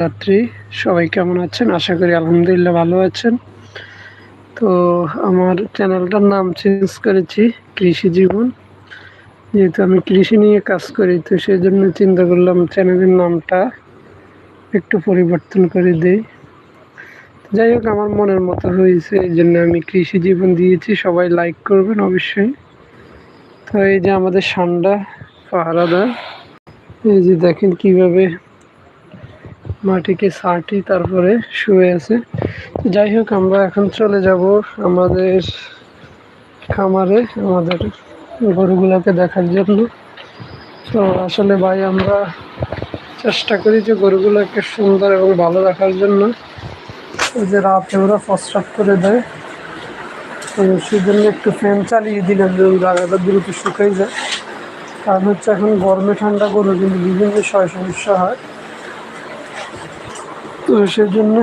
রাত্রি। সবাই কেমন আছেন? আশা করি আলহামদুলিল্লাহ ভালো আছেন। তো আমার চ্যানেলটার নাম চেঞ্জ করেছি, কৃষি জীবন। যেহেতু আমি কৃষি নিয়ে কাজ করি, তো সেই জন্য চিন্তা করলাম চ্যানেলের নামটা একটু পরিবর্তন করে দেই। যাই হোক, আমার মনের মতো হয়েছে, এই জন্য আমি কৃষি জীবন দিয়েছি। সবাই লাইক করবেন অবশ্যই। তো এই যে আমাদের সান্ডা পাহারাদার এই যে দেখেন কীভাবে মাটিকে সাটি তারপরে শুয়ে আছে। যাই হোক, আমরা এখন চলে যাব আমাদের খামারে, আমাদের গরুগুলোকে দেখার জন্য। তো আসলে ভাই, আমরা চেষ্টা করি যে গরুগুলোকে সুন্দর এবং ভালো রাখার জন্য। যে রাতে ওরা প্রস্রাব করে দেয়। তো সেই জন্য একটু ফ্যান চালিয়ে দিলাম যে জায়গাটা দ্রুত শুকাই যায়। কারণ হচ্ছে এখন গরমে ঠান্ডা গরু কিন্তু বিভিন্ন সময় সমস্যা হয়। তো সেজন্য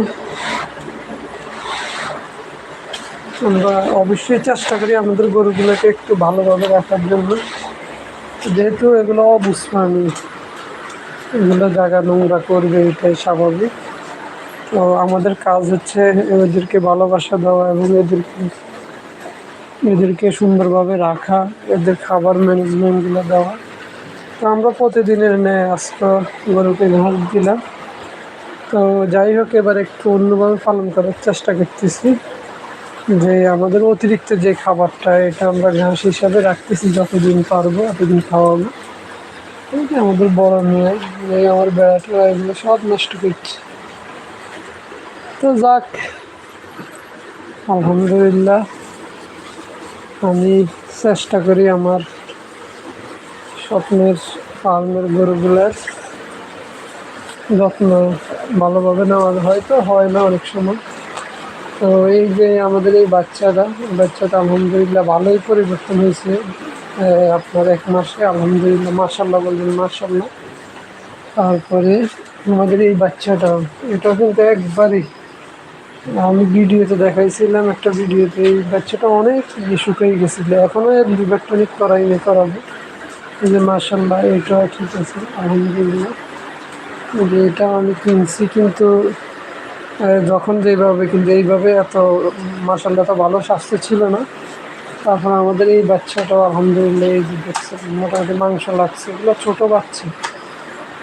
আমরা অবশ্যই চেষ্টা করি আমাদের গরুগুলোকে একটু ভালোভাবে রাখার জন্য। যেহেতু এগুলো অবুস্থানি এগুলো জায়গা নোংরা করবে, এটাই স্বাভাবিক। তো আমাদের কাজ হচ্ছে এদেরকে ভালোবাসা দেওয়া এবং এদেরকে এদেরকে সুন্দরভাবে রাখা, এদের খাবার ম্যানেজমেন্টগুলো দেওয়া। তো আমরা প্রতিদিনের ন্যায় আজকে গরুকে ঘাস দিলাম। তো যাই হোক, এবার একটু অন্যভাবে পালন করার চেষ্টা করতেছি। যে আমাদের অতিরিক্ত যে খাবারটা, এটা আমরা ঘাস হিসাবে রাখতেছি যতদিন পারব, এতদিন খাওয়াবো। আমাদের বড় মেয়ে, এই আমার বেড়াটা এগুলো সব নষ্ট করছে। তো যাক, আলহামদুলিল্লাহ, আমি চেষ্টা করি আমার স্বপ্নের ফার্মের গরুগুলার যত্ন ভালোভাবে নেওয়া হয়তো হয় না অনেক সময়। তো এই যে আমাদের এই বাচ্চাটা বাচ্চাটা আলহামদুলিল্লাহ ভালোই পরিবর্তন হয়েছে। আপনার এক মাসে আলহামদুলিল্লাহ মার্শাল্লাহ বলবেন মার্শাল্লাহ তারপরে আমাদের এই বাচ্চাটা, এটা কিন্তু একবারই। আমি ভিডিওতে দেখাইছিলাম একটা ভিডিওতে, এই বাচ্চাটা অনেক শুকিয়ে গেছিল। এখনও লিভার টনিক করাইনি, করাবো। এই যে মার্শাল্লাহ এটা ঠিক আছে, আলহামদুলিল্লাহ। যে এটা আমি কিনছি কিন্তু যখন যেভাবে, কিন্তু এইভাবে এত মার্শাল্লাহ তো ভালো স্বাস্থ্য ছিল না। তারপর আমাদের এই বাচ্চাটাও আলহামদুলিল্লাহ, এই যে দেখছে মোটামুটি মাংস লাগছে, এগুলো ছোটো বাচ্চা।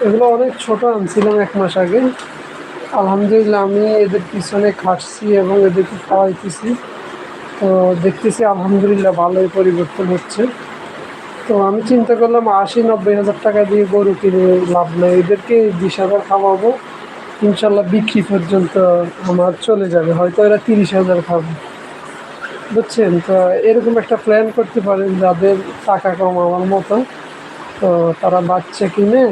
এগুলো অনেক ছোট, আনছিলাম এক মাস আগে। আলহামদুলিল্লাহ, আমি এদের পিছনে খাটছি এবং এদেরকে খাওয়াইতেছি। তো দেখতেছি আলহামদুলিল্লাহ, ভালোই পরিবর্তন হচ্ছে। তো আমি চিন্তা করলাম আশি, নব্বই হাজার টাকা দিয়ে গরু কিনে লাভ নেই। এদেরকে বিশ হাজার খাওয়াবো। ইনশাল্লাহ বিক্রি পর্যন্ত আমার চলে যাবে। হয়তো এরা তিরিশ হাজার খাবে। বুঝছেন? তো এরকম একটা প্ল্যান করতে পারেন যাদের টাকা কম আমার মতো। তো তারা বাচ্চা কিনে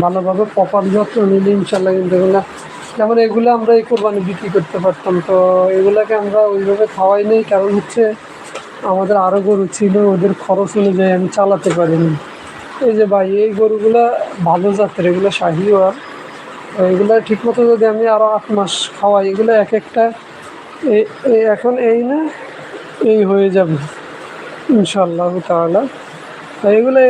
ভালোভাবে প্রপার যত্ন নিলে ইনশাল্লাহ কিন্তু এগুলো যেমন এগুলো আমরা এই কোরবানি বিক্রি করতে পারতাম। তো এগুলোকে আমরা ওইভাবে খাওয়াই নেই। কারণ হচ্ছে আমাদের আরও গরু ছিল, ওদের খরচ অনুযায়ী আমি চালাতে পারিনি। এই যে ভাই, এই গরুগুলো ভালো জাতের, এগুলো শাহিওয়াল এগুলো ঠিকমতো যদি আমি আরও আট মাস খাওয়াই, এগুলো এক একটা এখন এই না, এই হয়ে যাবে ইনশাল্লাহ তাহলে এগুলো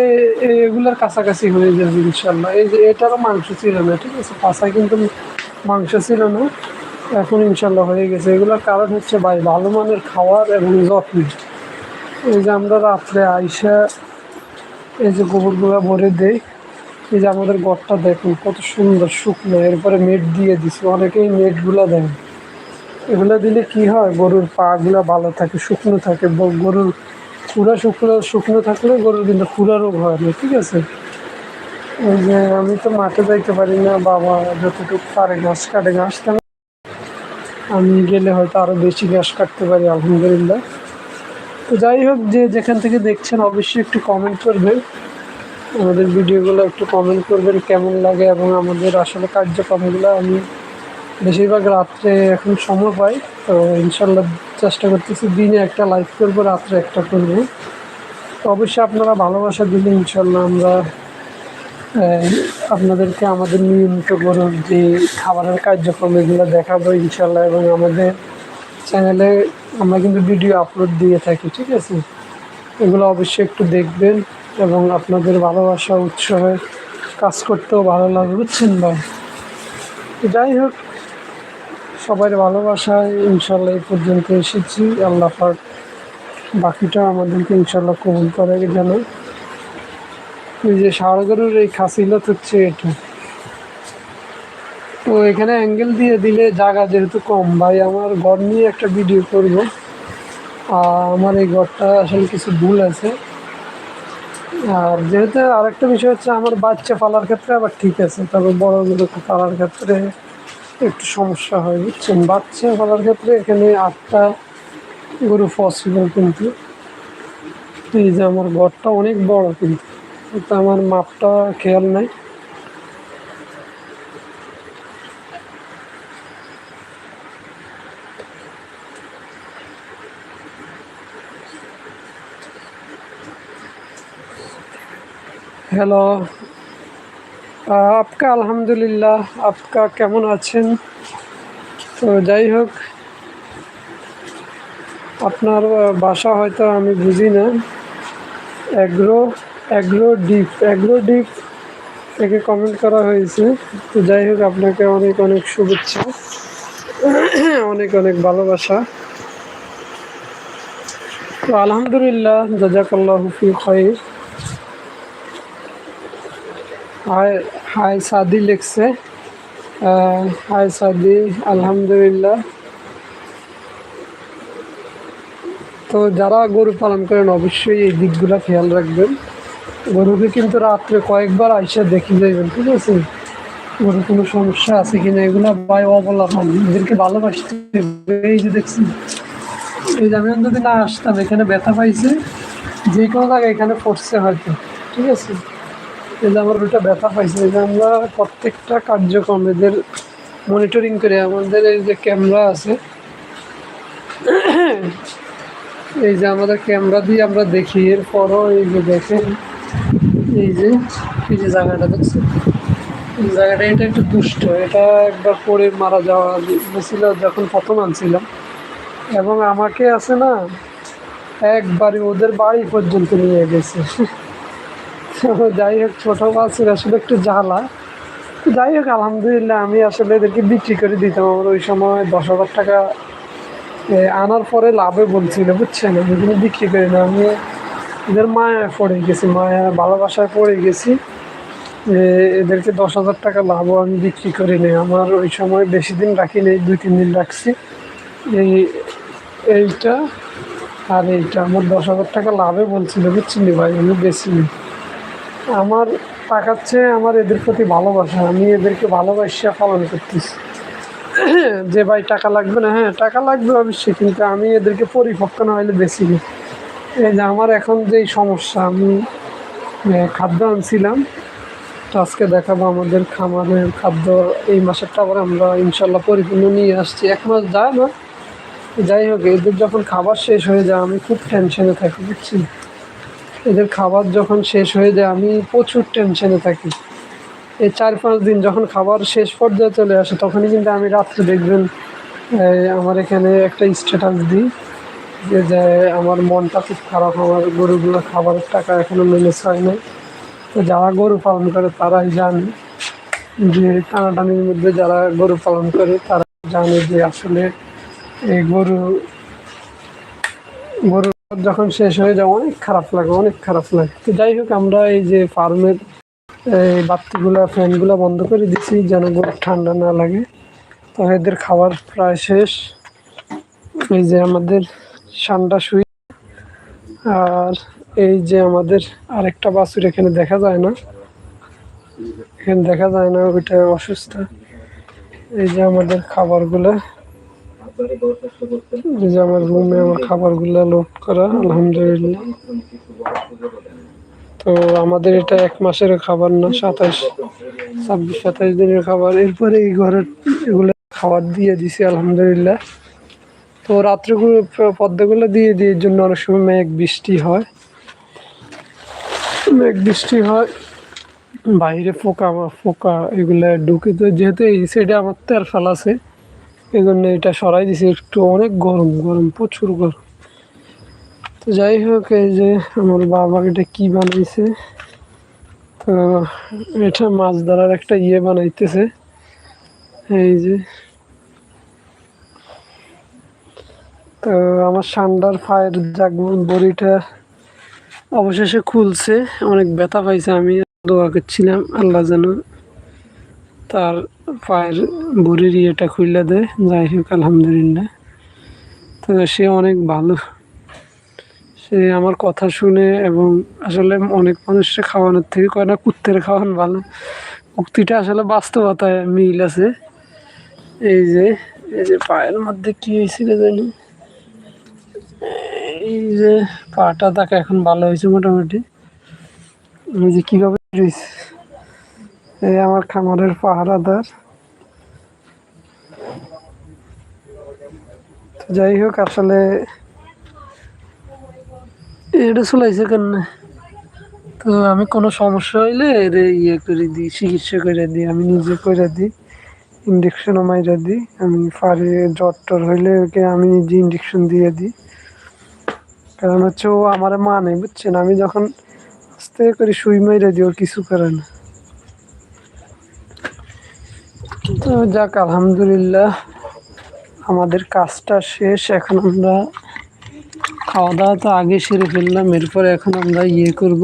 এগুলোর কাছাকাছি হয়ে যাবে ইনশাল্লাহ এই যে এটারও মাংস ছিল না, ঠিক আছে? পাশায় কিন্তু মাংস ছিল না, এখন ইনশাল্লাহ হয়ে গেছে। এগুলোর কারণ হচ্ছে ভাই, ভালো মানের খাওয়ার এবং যত্ন এই যে আমরা রাত্রে আইসা এই যে গোবরগুলো ভরে দেই, এই যে আমাদের গড়টা দেখুন, কত সুন্দর শুকনো। এরপরে মেট দিয়ে দিছি, অনেকেই মেটগুলো দেন এগুলো দিলে কি হয়? গরুর পাগুলো ভালো থাকে, শুকনো থাকে। গরুর খুঁড়া শুকনো শুকনো থাকলে গরুর কিন্তু খুঁড়া রোগ হয় না, ঠিক আছে? এই যে আমি তো মাঠে যাইতে পারি না, বাবা যতটুকু পারে ঘাস কাটে, ঘাস আমি গেলে হয়তো আরও বেশি ঘাস কাটতে পারি, আলহামদুলিল্লাহ। তো যাই হোক, যে যেখান থেকে দেখছেন, অবশ্যই একটু কমেন্ট করবেন আমাদের ভিডিওগুলো একটু কমেন্ট করবেন, কেমন লাগে এবং আমাদের আসলে কার্যক্রমগুলো। আমি বেশিরভাগ রাত্রে এখন সময় পাই, তো ইনশাল্লাহ চেষ্টা করতেছি দিনে একটা লাইভ করব, রাত্রে একটা করব। তো অবশ্যই আপনারা ভালোবাসা দিলে ইনশাল্লাহ আমরা আপনাদেরকে আমাদের নিয়মিত গরুর যে খাবারের কার্যক্রম, এগুলো দেখাবো ইনশাল্লাহ এবং আমাদের চ্যানেলে আমরা কিন্তু ভিডিও আপলোড দিয়ে থাকি, ঠিক আছে? এগুলো অবশ্যই একটু দেখবেন এবং আপনাদের ভালোবাসা, উৎসাহে কাজ করতেও ভালো লাগে, বুঝছেন ভাই? যাই হোক সবার ভালোবাসায় ইনশাল্লাহ এই পর্যন্ত এসেছি। আল্লাহ বাকিটা আমাদেরকে ইনশাল্লাহ কবুল করে, যেন এই যে সারগরুর এই খাসিলত হচ্ছে এটা। তো এখানে অ্যাঙ্গেল দিয়ে দিলে জায়গা যেহেতু কম, ভাই আমার ঘর নিয়ে একটা ভিডিও করব। আর আমার এই ঘরটা আসলে কিছু ভুল আছে। আর যেহেতু আরেকটা বিষয় হচ্ছে আমার বাচ্চা পালার ক্ষেত্রে আবার ঠিক আছে, তবে বড়গুলোকে পালার ক্ষেত্রে একটু সমস্যা হয়, বুঝছেন? বাচ্চা পালার ক্ষেত্রে এখানে আটটা গরু পসিবল কিন্তু। এই যে আমার ঘরটা অনেক বড় কিন্তু আমার মাপটা খেয়াল নাই। হ্যালো আপকা আলহামদুলিল্লাহ, আপকা কেমন আছেন? তো যাই হোক, আপনার বাসা হয়তো আমি বুঝি না। Agro agro deep agro deep থেকে কমেন্ট করা হয়েছে। তো যাই হোক, আপনাকে অনেক অনেক শুভেচ্ছা, অনেক অনেক ভালোবাসা। তো আলহামদুলিল্লাহ, জাজাকাল্লাহ ফি খৈর হাই হাই সাদি লিখছে। হাই সাদি, আলহামদুলিল্লাহ। তো যারা গরু পালন করেন, অবশ্যই এই দিকগুলো খেয়াল রাখবেন। গরুকে কিন্তু রাত্রে কয়েকবার আইসা দেখে যাইবেন, ঠিক আছে? গরু কোনো সমস্যা আছে কিনা, এগুলো ভাই অবলা হন এদেরকে ভালোবাসতে এই যে দেখছি এই যে আমি যদি না আসতাম, এখানে ব্যথা পাইছে, যে কোনো জায়গায় এখানে পড়ছে হয়তো, ঠিক আছে? এই যে আমার ওটা ব্যথা পাইছে, এই যে আমরা প্রত্যেকটা কার্যক্রম এদের মনিটরিং করে আমাদের এই যে ক্যামেরা আছে, এই যে আমাদের ক্যামেরা দিয়ে আমরা দেখি, এরপরও এই যে দেখেন, এই যে এই যে জায়গাটা দেখছি এই জায়গাটা, এটা একটু দুষ্ট, এটা একবার পরে মারা যাওয়া গেছিল যখন প্রথম আনছিলাম। এবং আমাকে আছে না, একবারে ওদের বাড়ি পর্যন্ত নিয়ে গেছে। যাই হোক, ছোটো মাছের আসলে একটু জ্বালা। যাই হোক, আলহামদুলিল্লাহ আমি আসলে এদেরকে বিক্রি করে দিতাম। আমার ওই সময় দশ হাজার টাকা আনার পরে লাভে বলছিল, বুঝছেন? আমি বিক্রি করি না আমি এদের মায়া পড়ে গেছি মায়া ভালোবাসায় পড়ে গেছি। এদেরকে দশ হাজার টাকা লাভও আমি বিক্রি করি নি আমার ওই সময় বেশি দিন রাখি নেই, দুই, তিন দিন রাখছি। এই, এইটা আর এইটা। আমার দশ হাজার টাকা লাভে বলছিল, বুঝছেন ভাই? আমি বেশি নি আমার চেয়ে আমার এদের প্রতি ভালোবাসা। আমি এদেরকে ভালোবাসা পালন করতেছি। যে ভাই টাকা লাগবে না হ্যাঁ টাকা লাগবে অবশ্যই, কিন্তু আমি এদেরকে পরিপক্ক না হলে বেশি এই যে আমার এখন যেই সমস্যা, আমি খাদ্য আনছিলাম। তো আজকে দেখাবো আমাদের খামারের খাদ্য। এই মাসেরটা আবার আমরা ইনশাল্লাহ পরিপূর্ণ নিয়ে আসছি। এক মাস যায় না। যাই হোক, এদের যখন খাবার শেষ হয়ে যায়, আমি খুব টেনশনে থাকি বুঝছি এদের খাবার যখন শেষ হয়ে যায়, আমি প্রচুর টেনশনে থাকি। এই চার পাঁচ দিন যখন খাবার শেষ পর্যায়ে চলে আসে, তখনই কিন্তু আমি রাত্রে দেখবেন আমার এখানে একটা স্ট্যাটাস দিই যে যে আমার মনটা খুব খারাপ, আমার গরুগুলো খাবারের টাকা এখনও ম্যানেজ হয় না তো যারা গরু পালন করে, তারাই জানে যে, টানাটানির মধ্যে যারা গরু পালন করে, তারা জানে যে আসলে এই গরু গরু যখন শেষ হয়ে যায় অনেক খারাপ লাগে, অনেক খারাপ লাগে। তো যাই হোক, আমরা এই যে ফার্মের, এই বাতিগুলা, ফ্যানগুলো বন্ধ করে দিছি, যেন গরু ঠান্ডা না লাগে। তো এদের খাবার প্রায় শেষ। এই যে আমাদের ঠান্ডা শুই আর এই যে আমাদের আরেকটা বাছুর এখানে দেখা যায় না। এখানে দেখা যায় না, ওইটা অসুস্থ। এই যে আমাদের খাবারগুলো। যে আমার রুমে আমার খাবারগুলো লোড করা, আলহামদুলিল্লাহ। তো আমাদের এটা এক মাসের খাবার না, সাতাশ, ছাব্বিশ, সাতাশ দিনের খাবার। এরপরে এই ঘরের এগুলো খাবার দিয়ে দিছি, আলহামদুলিল্লাহ। তো রাত্রেগুলো পদ্মাগুলো দিয়ে দিয়ে জন্য অনেক সময় মেঘ বৃষ্টি হয়। মেঘ বৃষ্টি হয়, বাইরে পোকা ফোকা এগুলো ঢুকে তো যেহেতু এই সাইডে আমার তেল ফেল আছে। এই জন্য এটা সরাই দিছি, একটু অনেক গরম গরম, প্রচুর গরম। তো যাই হোক, এই যে আমার বাবা এটা কি বানাইছে? তো এটা মাছ ধরার একটা ইয়ে বানাইতেছে। এই যে। তো আমার সান্ডার ফায়ার জাগ বড়িটা অবশেষে খুলছে, অনেক ব্যথা পাইছে, আমি দোয়া করছিলাম, আল্লাহ যেন তার পায়ের বুড়ির ইয়েটা খুললে দেয়। যাই হোক, আলহামদুলিল্লাহ। তো সে অনেক ভালো। সে আমার কথা শুনে এবং আসলে অনেক মানুষকে খাওয়ানোর থেকে কয় না, কুত্তের খাওয়ান ভালো। উক্তিটা আসলে বাস্তবতায় মিল আছে। এই যে এই যে পায়ের মধ্যে কি হয়েছিল জানি? এই যে পাটা তাকে এখন ভালো হয়েছে মোটামুটি। এই যে কীভাবে রয়েছে? এই আমার খামারের পাহারাদার। যাই হোক, আসলে এটা চলাইছে কেন তো আমি কোনো সমস্যা হইলে এর ইয়ে করে দিই, চিকিৎসা করে দিই, আমি নিজে করে দিই ইঞ্জেকশনও মাইরা দিই, আমি ফারে জ্বর টর হইলে ওকে আমি নিজে ইঞ্জেকশন দিয়ে দিই। কারণ হচ্ছে ও আমার মা নেই বুঝছেন? আমি যখন আস্তে করে শুই মাইরা দিই, ওর কিছু করে না। তো যাক, আলহামদুলিল্লাহ, আমাদের কাজটা শেষ। এখন আমরা খাওয়া দাওয়া তো আগে সেরে ফেললাম, এরপরে এখন আমরা ইয়ে করব,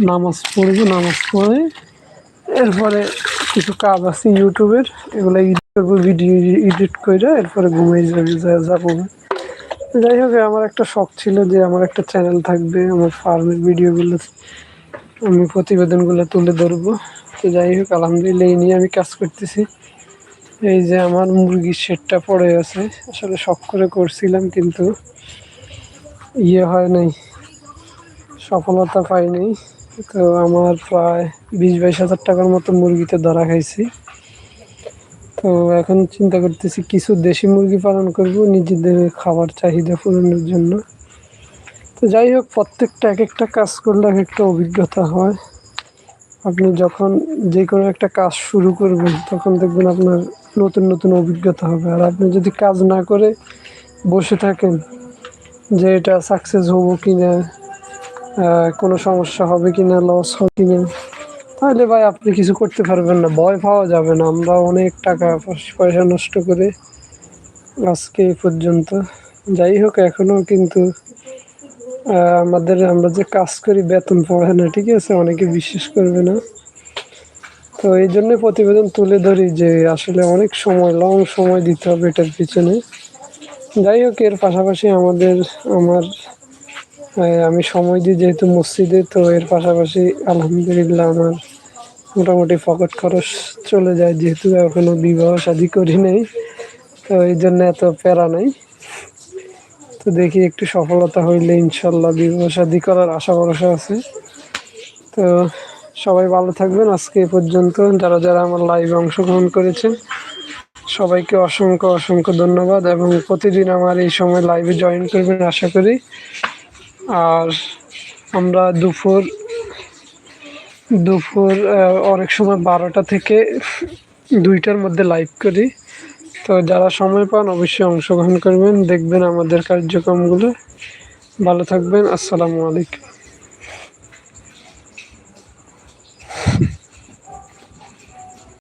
নামাজ পড়ব, নামাজ পড়ে এরপরে কিছু কাজ আছে ইউটিউবের, এগুলো এডিট করব ভিডিও এডিট করে এরপরে ঘুমিয়ে যাবে, যা- যাব যাই হোক, আমার একটা শখ ছিল যে আমার একটা চ্যানেল থাকবে, আমার ফার্মের ভিডিওগুলো আমি প্রতিবেদনগুলো তুলে ধরবো। তো যাই হোক, আলহামদুলিল্লাহ এই নিয়ে আমি কাজ করতেছি। এই যে আমার মুরগির শেডটা পড়ে আছে। আসলে শখ করে করছিলাম, কিন্তু ইয়ে হয় নাই, সফলতা পাইনি তো আমার প্রায় বিশ বাইশ হাজার টাকার মতো মুরগিতে ধরা খাইছি। তো এখন চিন্তা করতেছি, কিছু দেশি মুরগি পালন করব, নিজেদের খাবার চাহিদা পূরণের জন্য। তো যাই হোক, প্রত্যেকটা এক একটা কাজ করলে এক একটা অভিজ্ঞতা হয়। আপনি যখন যে কোনো একটা কাজ শুরু করবেন, তখন দেখবেন আপনার নতুন নতুন অভিজ্ঞতা হবে। আর আপনি যদি কাজ না করে বসে থাকেন যে এটা সাকসেস হব কি না কোনো সমস্যা হবে কি না লস হবে কি না তাহলে ভাই আপনি কিছু করতে পারবেন না। ভয় পাওয়া যাবে না। আমরা অনেক টাকা পয়সা নষ্ট করে আজকে এই পর্যন্ত। যাই হোক এখনও কিন্তু আমাদের, আমরা যে কাজ করি বেতন পাওয়া না, ঠিক আছে? অনেকে বিশ্বাস করবে না। তো এই জন্য প্রতিবেদন তুলে ধরি যে আসলে অনেক সময় লং সময় দিতে হবে এটার পিছনে। যাই হোক, এর পাশাপাশি আমাদের, আমার আমি সময় দিই যেহেতু মসজিদে, তো এর পাশাপাশি আলহামদুলিল্লাহ আমার মোটামুটি পকেট খরচ চলে যায় যেহেতু এখনও বিবাহ শাদী করি নাই। তো এই জন্য এত প্যারা নাই। তো দেখি একটু সফলতা হইলে ইনশাল্লাহ বিবাহ শাদী করার আশা ভরসা আছে। তো সবাই ভালো থাকবেন। আজকে এই পর্যন্ত যারা যারা আমার লাইভে অংশগ্রহণ করেছেন, সবাইকে অসংখ্য অসংখ্য ধন্যবাদ এবং প্রতিদিন আমার এই সময় লাইভে জয়েন করবেন আশা করি। আর আমরা দুপুর দুপুর অনেক সময় বারোটা থেকে দুইটার মধ্যে লাইভ করি। তো যারা সময় পান অবশ্যই অংশগ্রহণ করবেন দেখবেন আমাদের কার্যক্রমগুলো। ভালো থাকবেন আসসালামু আলাইকুম।